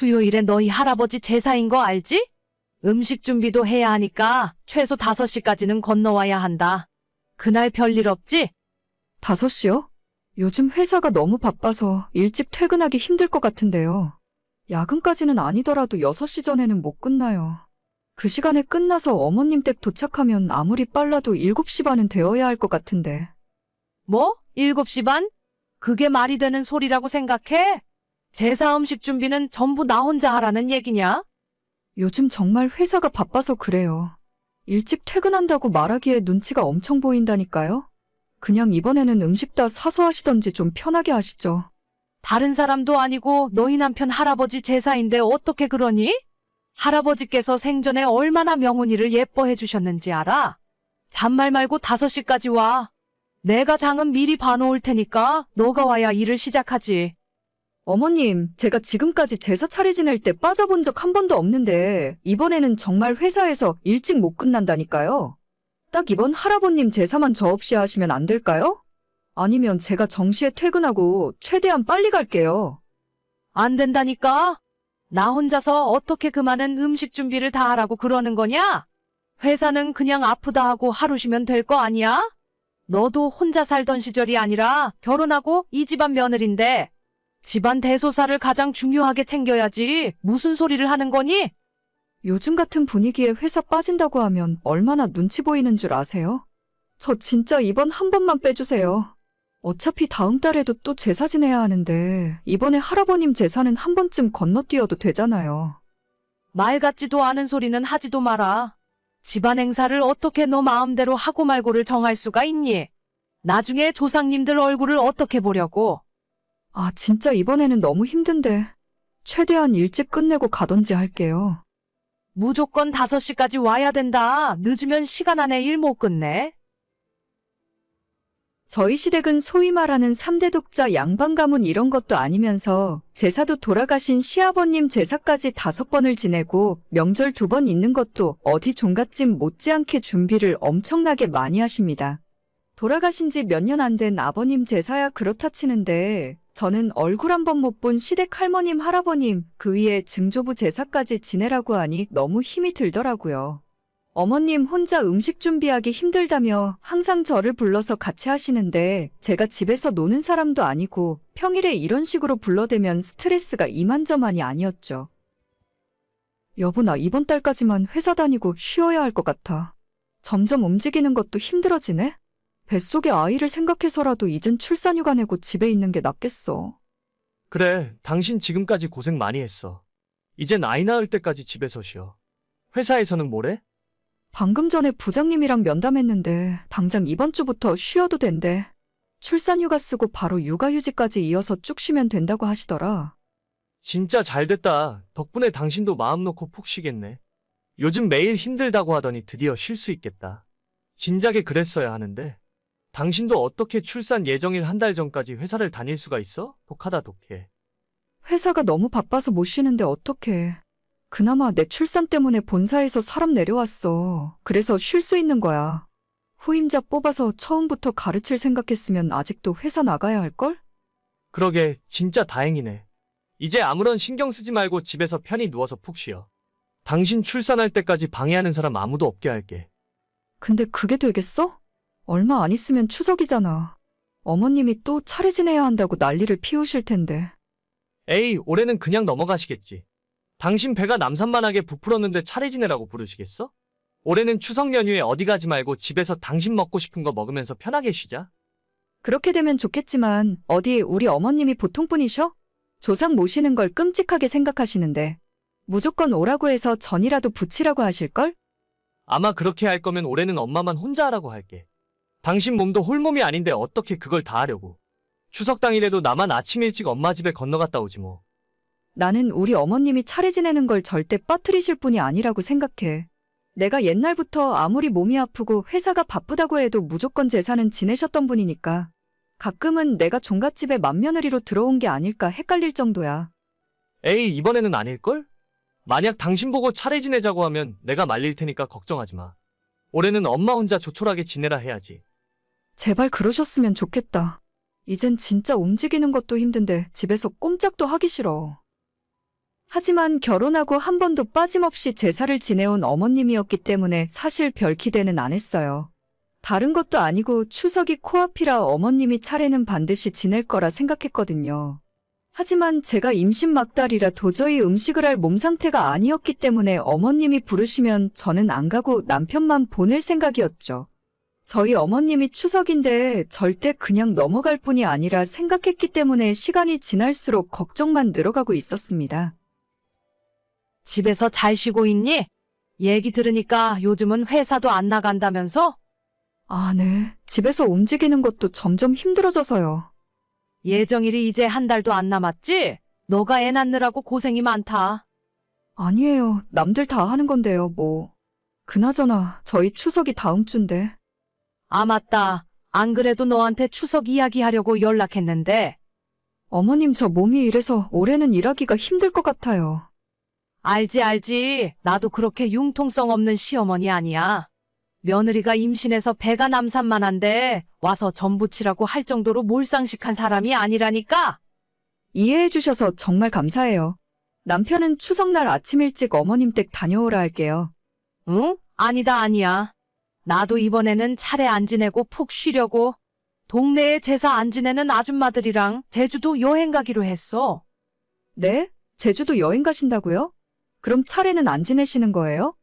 수요일에 너희 할아버지 제사인 거 알지? 음식 준비도 해야 하니까 최소 5시까지는 건너와야 한다. 그날 별일 없지? 5시요? 요즘 회사가 너무 바빠서 일찍 퇴근하기 힘들 것 같은데요. 야근까지는 아니더라도 6시 전에는 못 끝나요. 그 시간에 끝나서 어머님 댁 도착하면 아무리 빨라도 7시 반은 되어야 할 것 같은데. 뭐? 7시 반? 그게 말이 되는 소리라고 생각해? 제사 음식 준비는 전부 나 혼자 하라는 얘기냐? 요즘 정말 회사가 바빠서 그래요. 일찍 퇴근한다고 말하기에 눈치가 엄청 보인다니까요. 그냥 이번에는 음식 다 사서 하시던지 좀 편하게 하시죠. 다른 사람도 아니고 너희 남편 할아버지 제사인데 어떻게 그러니? 할아버지께서 생전에 얼마나 명훈이를 예뻐해 주셨는지 알아? 잔말 말고 5시까지 와. 내가 장은 미리 봐놓을 테니까 너가 와야 일을 시작하지. 어머님, 제가 지금까지 제사 차례 지낼 때 빠져본 적 한 번도 없는데, 이번에는 정말 회사에서 일찍 못 끝난다니까요. 딱 이번 할아버님 제사만 저 없이 하시면 안 될까요? 아니면 제가 정시에 퇴근하고 최대한 빨리 갈게요. 안 된다니까? 나 혼자서 어떻게 그 많은 음식 준비를 다 하라고 그러는 거냐? 회사는 그냥 아프다 하고 하루 쉬면 될 거 아니야? 너도 혼자 살던 시절이 아니라 결혼하고 이 집안 며느린데 집안 대소사를 가장 중요하게 챙겨야지 무슨 소리를 하는 거니? 요즘 같은 분위기에 회사 빠진다고 하면 얼마나 눈치 보이는 줄 아세요? 저 진짜 이번 한 번만 빼주세요. 어차피 다음 달에도 또 제사 지내야 하는데, 이번에 할아버님 제사는 한 번쯤 건너뛰어도 되잖아요. 말 같지도 않은 소리는 하지도 마라. 집안 행사를 어떻게 너 마음대로 하고 말고를 정할 수가 있니? 나중에 조상님들 얼굴을 어떻게 보려고? 아, 진짜 이번에는 너무 힘든데. 최대한 일찍 끝내고 가던지 할게요. 무조건 5시까지 와야 된다. 늦으면 시간 안에 일 못 끝내. 저희 시댁은 소위 말하는 3대 독자 양반 가문 이런 것도 아니면서 제사도 돌아가신 시아버님 제사까지 다섯 번을 지내고 명절 두 번 있는 것도 어디 종갓집 못지않게 준비를 엄청나게 많이 하십니다. 돌아가신 지 몇 년 안 된 아버님 제사야 그렇다 치는데 저는 얼굴 한 번 못 본 시댁 할머님 할아버님 그 위에 증조부 제사까지 지내라고 하니 너무 힘이 들더라고요. 어머님 혼자 음식 준비하기 힘들다며 항상 저를 불러서 같이 하시는데 제가 집에서 노는 사람도 아니고 평일에 이런 식으로 불러대면 스트레스가 이만저만이 아니었죠. 여보 나 이번 달까지만 회사 다니고 쉬어야 할 것 같아. 점점 움직이는 것도 힘들어지네? 뱃속에 아이를 생각해서라도 이젠 출산휴가 내고 집에 있는 게 낫겠어. 그래, 당신 지금까지 고생 많이 했어. 이젠 아이 낳을 때까지 집에서 쉬어. 회사에서는 뭐래? 방금 전에 부장님이랑 면담했는데 당장 이번 주부터 쉬어도 된대. 출산휴가 쓰고 바로 육아휴직까지 이어서 쭉 쉬면 된다고 하시더라. 진짜 잘 됐다. 덕분에 당신도 마음 놓고 푹 쉬겠네. 요즘 매일 힘들다고 하더니 드디어 쉴 수 있겠다. 진작에 그랬어야 하는데. 당신도 어떻게 출산 예정일 한 달 전까지 회사를 다닐 수가 있어? 독하다 독해. 회사가 너무 바빠서 못 쉬는데 어떡해. 그나마 내 출산 때문에 본사에서 사람 내려왔어. 그래서 쉴 수 있는 거야. 후임자 뽑아서 처음부터 가르칠 생각했으면 아직도 회사 나가야 할걸? 그러게, 진짜 다행이네. 이제 아무런 신경 쓰지 말고 집에서 편히 누워서 푹 쉬어. 당신 출산할 때까지 방해하는 사람 아무도 없게 할게. 근데 그게 되겠어? 얼마 안 있으면 추석이잖아. 어머님이 또 차례 지내야 한다고 난리를 피우실 텐데. 에이, 올해는 그냥 넘어가시겠지. 당신 배가 남산만하게 부풀었는데 차례 지내라고 부르시겠어? 올해는 추석 연휴에 어디 가지 말고 집에서 당신 먹고 싶은 거 먹으면서 편하게 쉬자. 그렇게 되면 좋겠지만 어디 우리 어머님이 보통분이셔? 조상 모시는 걸 끔찍하게 생각하시는데 무조건 오라고 해서 전이라도 붙이라고 하실걸? 아마 그렇게 할 거면 올해는 엄마만 혼자 하라고 할게. 당신 몸도 홀몸이 아닌데 어떻게 그걸 다 하려고. 추석 당일에도 나만 아침 일찍 엄마 집에 건너갔다 오지 뭐. 나는 우리 어머님이 차례 지내는 걸 절대 빠뜨리실 분이 아니라고 생각해. 내가 옛날부터 아무리 몸이 아프고 회사가 바쁘다고 해도 무조건 제사는 지내셨던 분이니까. 가끔은 내가 종갓집에 맏며느리로 들어온 게 아닐까 헷갈릴 정도야. 에이, 이번에는 아닐걸? 만약 당신 보고 차례 지내자고 하면 내가 말릴 테니까 걱정하지 마. 올해는 엄마 혼자 조촐하게 지내라 해야지. 제발 그러셨으면 좋겠다. 이젠 진짜 움직이는 것도 힘든데 집에서 꼼짝도 하기 싫어. 하지만 결혼하고 한 번도 빠짐없이 제사를 지내온 어머님이었기 때문에 사실 별 기대는 안 했어요. 다른 것도 아니고 추석이 코앞이라 어머님이 차례는 반드시 지낼 거라 생각했거든요. 하지만 제가 임신 막달이라 도저히 음식을 할 몸 상태가 아니었기 때문에 어머님이 부르시면 저는 안 가고 남편만 보낼 생각이었죠. 저희 어머님이 추석인데 절대 그냥 넘어갈 뿐이 아니라 생각했기 때문에 시간이 지날수록 걱정만 늘어가고 있었습니다. 집에서 잘 쉬고 있니? 얘기 들으니까 요즘은 회사도 안 나간다면서? 아, 네. 집에서 움직이는 것도 점점 힘들어져서요. 예정일이 이제 한 달도 안 남았지? 너가 애 낳느라고 고생이 많다. 아니에요. 남들 다 하는 건데요, 뭐. 그나저나 저희 추석이 다음 주인데. 아, 맞다. 안 그래도 너한테 추석 이야기하려고 연락했는데. 어머님 저 몸이 이래서 올해는 일하기가 힘들 것 같아요. 알지, 알지. 나도 그렇게 융통성 없는 시어머니 아니야. 며느리가 임신해서 배가 남산만한데 와서 전부치라고 할 정도로 몰상식한 사람이 아니라니까. 이해해 주셔서 정말 감사해요. 남편은 추석날 아침 일찍 어머님 댁 다녀오라 할게요. 응? 아니다, 아니야. 나도 이번에는 차례 안 지내고 푹 쉬려고 동네에 제사 안 지내는 아줌마들이랑 제주도 여행 가기로 했어. 네? 제주도 여행 가신다고요? 그럼 차례는 안 지내시는 거예요?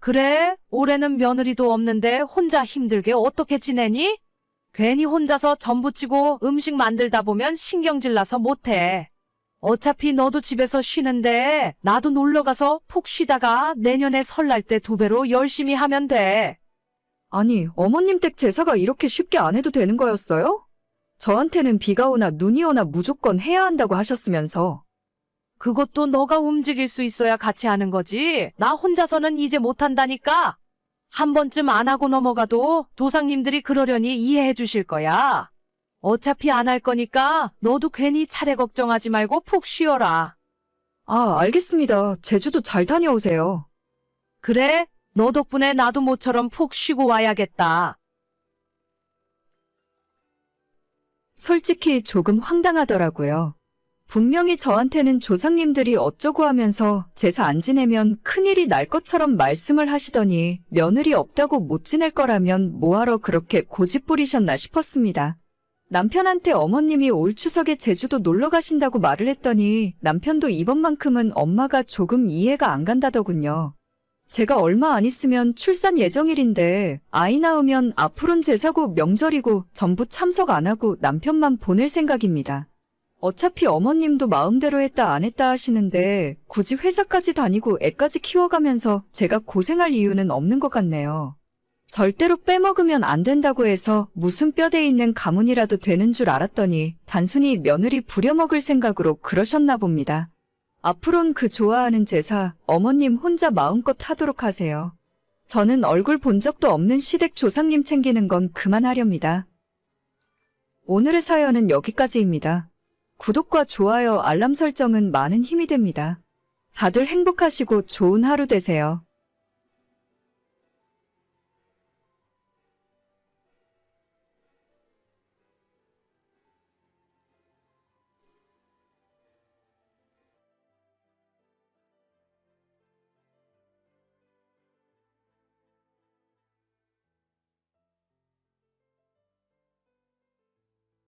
그래, 올해는 며느리도 없는데 혼자 힘들게 어떻게 지내니? 괜히 혼자서 전부치고 음식 만들다 보면 신경질 나서 못해. 어차피 너도 집에서 쉬는데 나도 놀러 가서 푹 쉬다가 내년에 설날 때 두 배로 열심히 하면 돼. 아니, 어머님 댁 제사가 이렇게 쉽게 안 해도 되는 거였어요? 저한테는 비가 오나 눈이 오나 무조건 해야 한다고 하셨으면서. 그것도 너가 움직일 수 있어야 같이 하는 거지. 나 혼자서는 이제 못한다니까. 한 번쯤 안 하고 넘어가도 조상님들이 그러려니 이해해 주실 거야. 어차피 안 할 거니까 너도 괜히 차례 걱정하지 말고 푹 쉬어라. 아, 알겠습니다. 제주도 잘 다녀오세요. 그래? 너 덕분에 나도 모처럼 푹 쉬고 와야겠다. 솔직히 조금 황당하더라고요. 분명히 저한테는 조상님들이 어쩌고 하면서 제사 안 지내면 큰일이 날 것처럼 말씀을 하시더니 며느리 없다고 못 지낼 거라면 뭐하러 그렇게 고집 부리셨나 싶었습니다. 남편한테 어머님이 올 추석에 제주도 놀러 가신다고 말을 했더니 남편도 이번만큼은 엄마가 조금 이해가 안 간다더군요. 제가 얼마 안 있으면 출산 예정일인데 아이 낳으면 앞으론 제사고 명절이고 전부 참석 안 하고 남편만 보낼 생각입니다. 어차피 어머님도 마음대로 했다 안 했다 하시는데 굳이 회사까지 다니고 애까지 키워가면서 제가 고생할 이유는 없는 것 같네요. 절대로 빼먹으면 안 된다고 해서 무슨 뼈대 있는 가문이라도 되는 줄 알았더니 단순히 며느리 부려먹을 생각으로 그러셨나 봅니다. 앞으론 그 좋아하는 제사 어머님 혼자 마음껏 하도록 하세요. 저는 얼굴 본 적도 없는 시댁 조상님 챙기는 건 그만하렵니다. 오늘의 사연은 여기까지입니다. 구독과 좋아요, 알람 설정은 많은 힘이 됩니다. 다들 행복하시고 좋은 하루 되세요.